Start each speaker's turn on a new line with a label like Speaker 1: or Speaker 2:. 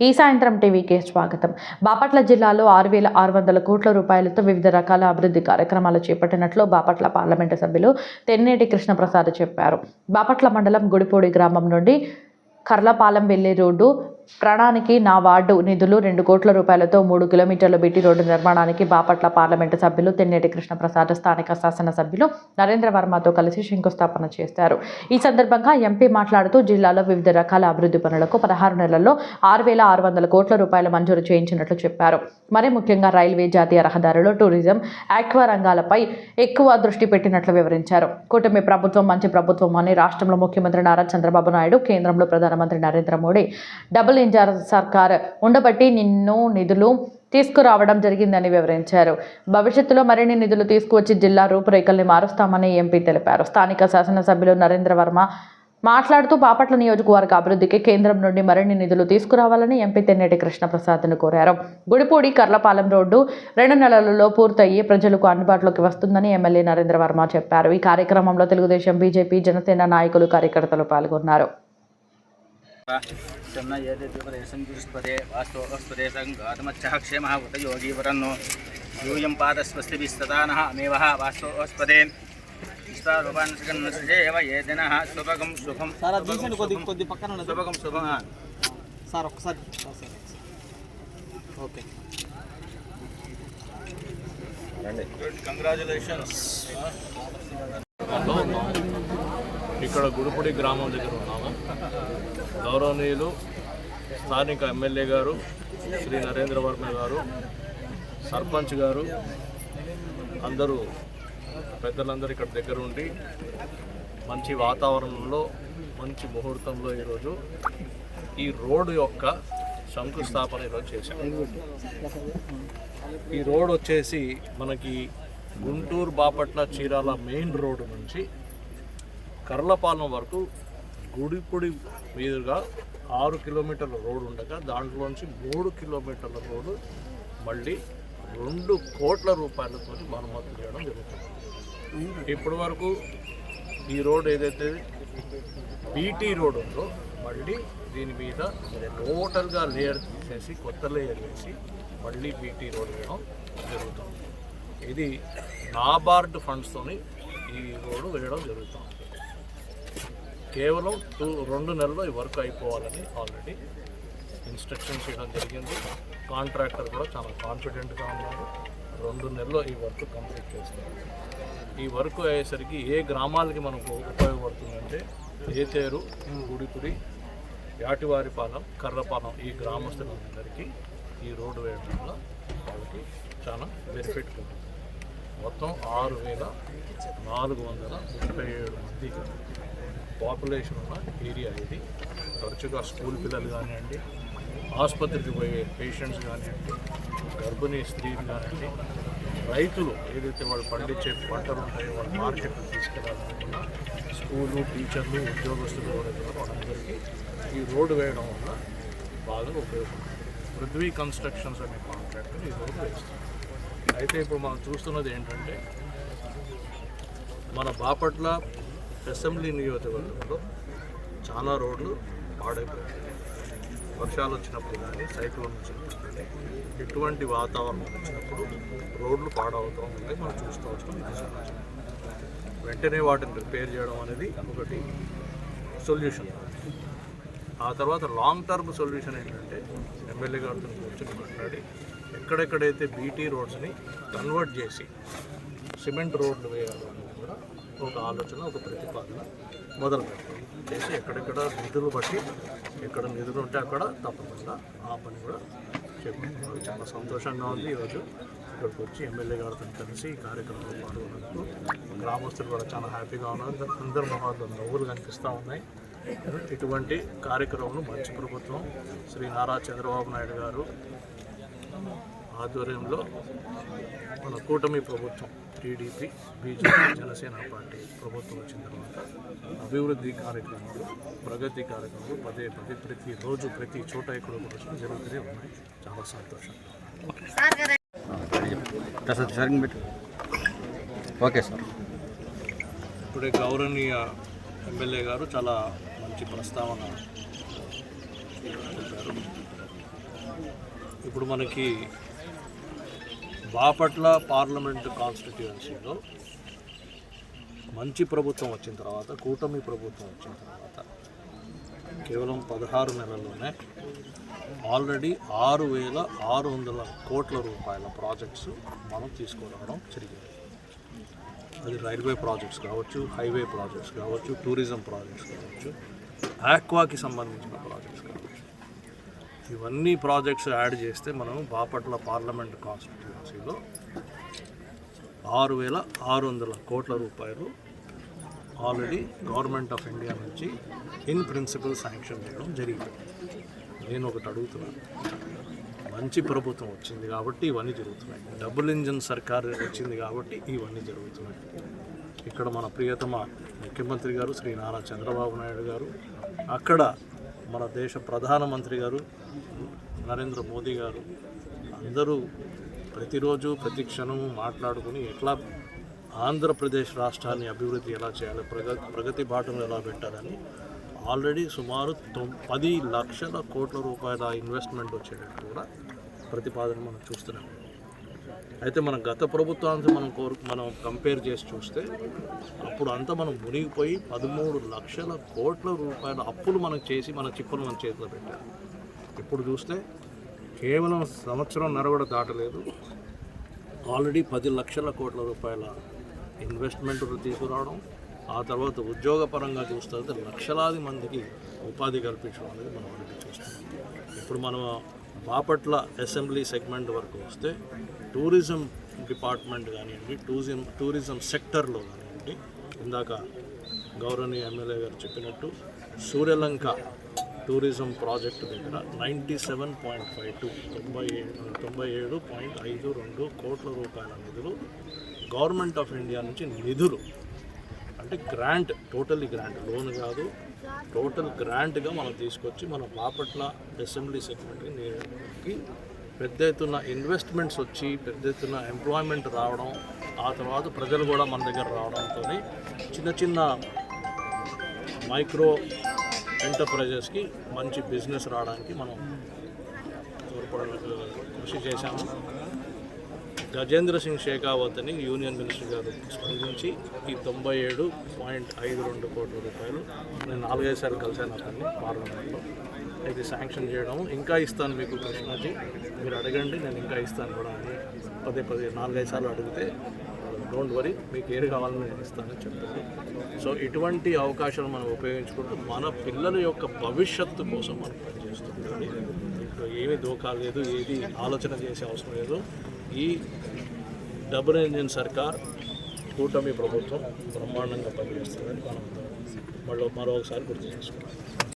Speaker 1: ఈ సాయంత్రం టీవీకి స్వాగతం. బాపట్ల జిల్లాలో ఆరు వేల ఆరు వందల కోట్ల రూపాయలతో వివిధ రకాల అభివృద్ధి కార్యక్రమాలు చేపట్టినట్లు బాపట్ల పార్లమెంటు సభ్యులు తెన్నేటి కృష్ణప్రసాద్ చెప్పారు. బాపట్ల మండలం గుడిపూడి గ్రామం నుండి కర్లపాలెం వెళ్ళే రోడ్డు ప్రాణానికి నా వార్డు నిధులు రెండు కోట్ల రూపాయలతో మూడు కిలోమీటర్ల బిట్టి రోడ్డు నిర్మాణానికి బాపట్ల పార్లమెంటు సభ్యులు తెన్నేటి కృష్ణప్రసాద్ స్థానిక శాసనసభ్యులు నరేంద్ర వర్మతో కలిసి శంకుస్థాపన చేశారు. ఈ సందర్భంగా ఎంపీ మాట్లాడుతూ జిల్లాలో వివిధ రకాల అభివృద్ధి పనులకు పదహారు నెలల్లో ఆరు వేల ఆరు వందల కోట్ల రూపాయలు మంజూరు చేయించినట్లు చెప్పారు. మరి ముఖ్యంగా రైల్వే జాతీయ రహదారులు టూరిజం ఆక్వా రంగాలపై ఎక్కువ దృష్టి పెట్టినట్లు వివరించారు. కూటమి ప్రభుత్వం మంచి ప్రభుత్వం అని రాష్ట్రంలో ముఖ్యమంత్రి నారా చంద్రబాబు నాయుడు కేంద్రంలో ప్రధానమంత్రి నరేంద్ర మోడీ డబుల్ డబుల్ సర్కార్. ఉండబట్టి నిన్ను నిధులు తీసుకురావడం జరిగిందని వివరించారు. భవిష్యత్తులో మరిన్ని నిధులు తీసుకువచ్చి జిల్లా రూపురేఖల్ని మారుస్తామని ఎంపీ తెలిపారు. స్థానిక శాసనసభ్యులు నరేంద్ర వర్మ మాట్లాడుతూ బాపట్ల నియోజకవర్గ అభివృద్ధికి కేంద్రం నుండి మరిన్ని నిధులు తీసుకురావాలని ఎంపీ తెన్నేటి కృష్ణప్రసాద్ను కోరారు. గుడిపూడి కర్లపాలెం రోడ్డు రెండు నెలలలో పూర్తయ్యి ప్రజలకు అందుబాటులోకి వస్తుందని ఎమ్మెల్యే నరేంద్ర వర్మ చెప్పారు. ఈ కార్యక్రమంలో తెలుగుదేశం బీజేపీ జనసేన నాయకులు కార్యకర్తలు పాల్గొన్నారు.
Speaker 2: प्रदेशं दुष्पदे वास्तु अस्पदे सङ्गातमच्छः क्षेमः उत योगीवरन्नो यूयं पादस्वस्तिभिस्तदा नः अमेवः वास्तु अस्पदे एव ये दिनः शुभगं सुखं
Speaker 3: సార్ అది తీసండి కొద్ది కొద్ది పక్కన ఉన్నది
Speaker 2: शुभगं शुभं
Speaker 3: సార్ ఒక్కసారి సార్, సార్. ఓకే
Speaker 2: కంగ్రాచులేషన్స్
Speaker 4: ఇక్కడ గుడిపూడి గ్రామం దగ్గర ఉన్నాము. గౌరవనీయులు స్థానిక ఎమ్మెల్యే గారు శ్రీ నరేంద్ర వర్మ గారు సర్పంచ్ గారు అందరూ పెద్దలందరూ ఇక్కడ దగ్గర ఉండి మంచి వాతావరణంలో మంచి ముహూర్తంలో ఈరోజు ఈ రోడ్డు యొక్క శంకుస్థాపన ఈరోజు చేశాం. ఈ రోడ్ వచ్చేసి మనకి గుంటూరు బాపట్ల చీరాల మెయిన్ రోడ్డు నుంచి కర్లపాలెం వరకు గుడిపొడి మీదుగా ఆరు కిలోమీటర్ల రోడ్డు ఉండగా దాంట్లోంచి మూడు కిలోమీటర్ల రోడ్డు మళ్ళీ రెండు కోట్ల రూపాయలతో మరమ్మతు చేయడం జరుగుతుంది. ఇప్పటి వరకు ఈ రోడ్ ఏదైతే బీటీ రోడ్ ఉందో మళ్ళీ దీని మీద టోటల్గా లేయర్ తీసేసి కొత్త లేయర్ వేసి మళ్ళీ బీటీ రోడ్ వేయడం జరుగుతుంది. ఇది నాబార్డ్ ఫండ్స్తోని ఈ రోడ్డు వేయడం జరుగుతుంది. కేవలం టూ రెండు నెలల్లో ఈ వర్క్ అయిపోవాలని ఆల్రెడీ ఇన్స్ట్రక్షన్స్ ఇవ్వడం జరిగింది. కాంట్రాక్టర్ కూడా చాలా కాన్ఫిడెంట్గా ఉన్నారు. రెండు నెలల్లో ఈ వర్క్ కంప్లీట్ చేస్తారు. ఈ వర్క్ అయ్యేసరికి ఏ గ్రామాలకి మనకు ఉపయోగపడుతుందంటే ఏతేరు గుడిపురి యాటివారిపాలెం కర్రపాలెం ఈ గ్రామస్తులందరికీ ఈ రోడ్డు వేయడం వల్ల వాళ్ళకి చాలా బెనిఫిట్ ఉంటుంది. మొత్తం ఆరు వేల నాలుగు వందల ముప్పై ఏడు మంది పాపులేషన్ ఉన్న ఏరియా ఇది. తరచుగా స్కూల్ పిల్లలు కానివ్వండి ఆసుపత్రికి పోయే పేషెంట్స్ కానివ్వండి గర్భిణీ స్త్రీలు కానివ్వండి రైతులు ఏదైతే వాళ్ళు పండించే పంటలు ఉంటాయో వాళ్ళ మార్కెట్కి తీసుకెళ్ళాలనుకున్న స్కూలు టీచర్లు ఉద్యోగస్తులు ఎవరైతే వాళ్ళందరికీ ఈ రోడ్డు వేయడం వల్ల బాగా ఉపయోగపడుతుంది. పృథ్వీ కన్స్ట్రక్షన్స్ అనే కాంట్రాక్టర్ ఈ రోడ్డు వేస్తుంది. అయితే ఇప్పుడు మనం చూస్తున్నది ఏంటంటే మన బాపట్ల అసెంబ్లీ నియోజకవర్గంలో చాలా రోడ్లు పాడైపోయాయి. వర్షాలు వచ్చినప్పుడు కానీ సైక్లోన్ వచ్చినప్పుడు కానీ ఎటువంటి వాతావరణం వచ్చినప్పుడు రోడ్లు పాడవుతూ ఉంటాయి. మనం చూస్తూ ఇది వెంటనే వాటిని రిపేర్ చేయడం అనేది ఒకటి సొల్యూషన్. ఆ తర్వాత లాంగ్ టర్మ్ సొల్యూషన్ ఏంటంటే ఎమ్మెల్యే గారితో కూర్చొని మాట్లాడి ఎక్కడెక్కడైతే బీటీ రోడ్స్ని కన్వర్ట్ చేసి సిమెంట్ రోడ్లు వేయాలని ఒక ఆలోచన ఒక ప్రతిపాదన మొదలు పెట్టాలి చేసి ఎక్కడెక్కడ నిధులు బట్టి ఎక్కడ నిధులు ఉంటే అక్కడ తప్పకుండా ఆ పని కూడా చెప్పుకుంటున్నారు చాలా సంతోషంగా ఉంది ఈరోజు. ఇక్కడికి వచ్చి ఎమ్మెల్యే గారితో కలిసి ఈ కార్యక్రమంలో పాల్గొన్నందుకు గ్రామస్తులు కూడా చాలా హ్యాపీగా ఉన్నారు. అందరి మొహాల్లో నవ్వులు కనిపిస్తూ ఉన్నాయి. ఇటువంటి కార్యక్రమం మంచి ప్రభుత్వం శ్రీ నారా చంద్రబాబు నాయుడు గారు ఆధ్వర్యంలో మన కూటమి ప్రభుత్వం టీడీపీ బీజేపీ జనసేన పార్టీ ప్రభుత్వం వచ్చిన తర్వాత అభివృద్ధి కార్యక్రమాలు ప్రగతి కార్యక్రమాలు పదే పదే ప్రతి రోజు ప్రతి చోట ఇక్కడ కూడా జరుగుతూనే ఉన్నాయి. చాలా సంతోషం.
Speaker 2: Okay sir.
Speaker 4: ఇప్పుడే గౌరవనీయ ఎమ్మెల్యే గారు చాలా మంచి ప్రస్తావన ఇప్పుడు మనకి బాపట్ల పార్లమెంట్ కాన్స్టిట్యుయెన్సీలో మంచి ప్రభుత్వం వచ్చిన తర్వాత కూటమి ప్రభుత్వం వచ్చిన తర్వాత కేవలం పదహారు నెలల్లోనే ఆల్రెడీ ఆరు వేల ఆరు వందల కోట్ల రూపాయల ప్రాజెక్ట్స్ మనం తీసుకురావడం జరిగింది. అది రైల్వే ప్రాజెక్ట్స్ కావచ్చు హైవే ప్రాజెక్ట్స్ కావచ్చు టూరిజం ప్రాజెక్ట్స్ కావచ్చు ఆక్వాకి సంబంధించిన ప్రాజెక్ట్స్ కావచ్చు. ఇవన్నీ ప్రాజెక్ట్స్ యాడ్ చేస్తే మనం బాపట్ల పార్లమెంట్ కాన్స్టిట్యున్సీలో ఆరు వేల ఆరు వందల కోట్ల రూపాయలు ఆల్రెడీ గవర్నమెంట్ ఆఫ్ ఇండియా నుంచి ఇన్ ప్రిన్సిపల్ శాంక్షన్ చేయడం జరిగింది. నేను ఒకటి అడుగుతున్నాను. మంచి ప్రభుత్వం వచ్చింది కాబట్టి ఇవన్నీ జరుగుతున్నాయి. డబుల్ ఇంజన్ సర్కార్ వచ్చింది కాబట్టి ఇవన్నీ జరుగుతున్నాయి. ఇక్కడ మన ప్రియతమ ముఖ్యమంత్రి గారు శ్రీ నారా చంద్రబాబు నాయుడు గారు అక్కడ మన దేశ ప్రధానమంత్రి గారు నరేంద్ర మోదీ గారు అందరూ ప్రతిరోజు ప్రతి క్షణము మాట్లాడుకుని ఎట్లా ఆంధ్రప్రదేశ్ రాష్ట్రాన్ని అభివృద్ధి ఎలా చేయాలి ప్రగతి ప్రగతి బాటను ఎలా పెట్టాలని ఆల్రెడీ సుమారు తొమ్ పది లక్షల కోట్ల రూపాయల ఇన్వెస్ట్మెంట్ వచ్చేటట్టు కూడా ప్రతిపాదన మనం చూస్తున్నాం. అయితే మన గత ప్రభుత్వానికి మనం కోరు మనం కంపేర్ చేసి చూస్తే అప్పుడు అంతా మనం మునిగిపోయి పదమూడు లక్షల కోట్ల రూపాయల అప్పులు మనం చేసి మన చిప్పులు మన చేతిలో పెట్టారు ఇప్పుడు చూస్తే కేవలం సంవత్సరం నరవడ దాటలేదు. ఆల్రెడీ పది లక్షల కోట్ల రూపాయల ఇన్వెస్ట్మెంట్ తీసుకురావడం ఆ తర్వాత ఉద్యోగపరంగా చూస్తే లక్షలాది మందికి ఉపాధి కల్పించడం అనేది మనం చూస్తాం ఇప్పుడు మనం బాపట్ల అసెంబ్లీ సెగ్మెంట్ వరకు వస్తే టూరిజం డిపార్ట్మెంట్ కానివ్వండి టూరిజం టూరిజం సెక్టర్లో కానివ్వండి ఇందాక గౌరవనీయ ఎమ్మెల్యే గారు చెప్పినట్టు సూర్యలంక టూరిజం ప్రాజెక్టు దగ్గర ninety seven point five to తొంభై ఏడు తొంభై ఏడు పాయింట్ ఐదు రెండు కోట్ల రూపాయల నిధులు గవర్నమెంట్ ఆఫ్ ఇండియా నుంచి నిధులు అంటే గ్రాంట్ టోటల్లీ గ్రాంట్. లోన్ కాదు. టోటల్ గ్రాంట్గా మనం తీసుకొచ్చి మన బాపట్ల అసెంబ్లీ సెగ్మెంట్కి పెద్ద ఎత్తున ఇన్వెస్ట్మెంట్స్ వచ్చి పెద్ద ఎత్తున ఎంప్లాయ్మెంట్ రావడం ఆ తర్వాత ప్రజలు కూడా మన దగ్గర రావడంతో చిన్న చిన్న మైక్రో ఎంటర్ప్రైజెస్కి మంచి బిజినెస్ రావడానికి మనం తోడ్పడ కృషి చేశాము. గజేంద్ర సింగ్ షేకావత్ అని యూనియన్ మినిస్టర్ గారు స్పందించి ఈ తొంభై ఏడు పాయింట్ ఐదు రెండు కోట్ల రూపాయలు నేను నాలుగైదు సార్లు కలిశాను అతన్ని పార్లమెంట్లో. ఇది శాంక్షన్ చేయడం ఇంకా ఇస్తాను మీకు కృష్ణాజీ. మీరు అడగండి నేను ఇంకా ఇస్తాను కూడా అని పదే పదే నాలుగైదు సార్లు అడిగితే డోంట్ వరీ మీకు ఏది కావాలని నేను ఇస్తానని చెప్తాను. సో ఇటువంటి అవకాశాలు మనం ఉపయోగించుకుంటూ మన పిల్లల యొక్క భవిష్యత్తు కోసం మనం పనిచేస్తుంది దీంట్లో ఏమీ దోకా లేదు ఏది ఆలోచన చేసే అవసరం లేదు. ఈ డబుల్ ఇంజిన్ సర్కార్ కూటమి ప్రభుత్వం బ్రహ్మాండంగా పనిచేస్తుందని మనం మళ్ళీ మరొకసారి గుర్తు చేసుకుంటాం.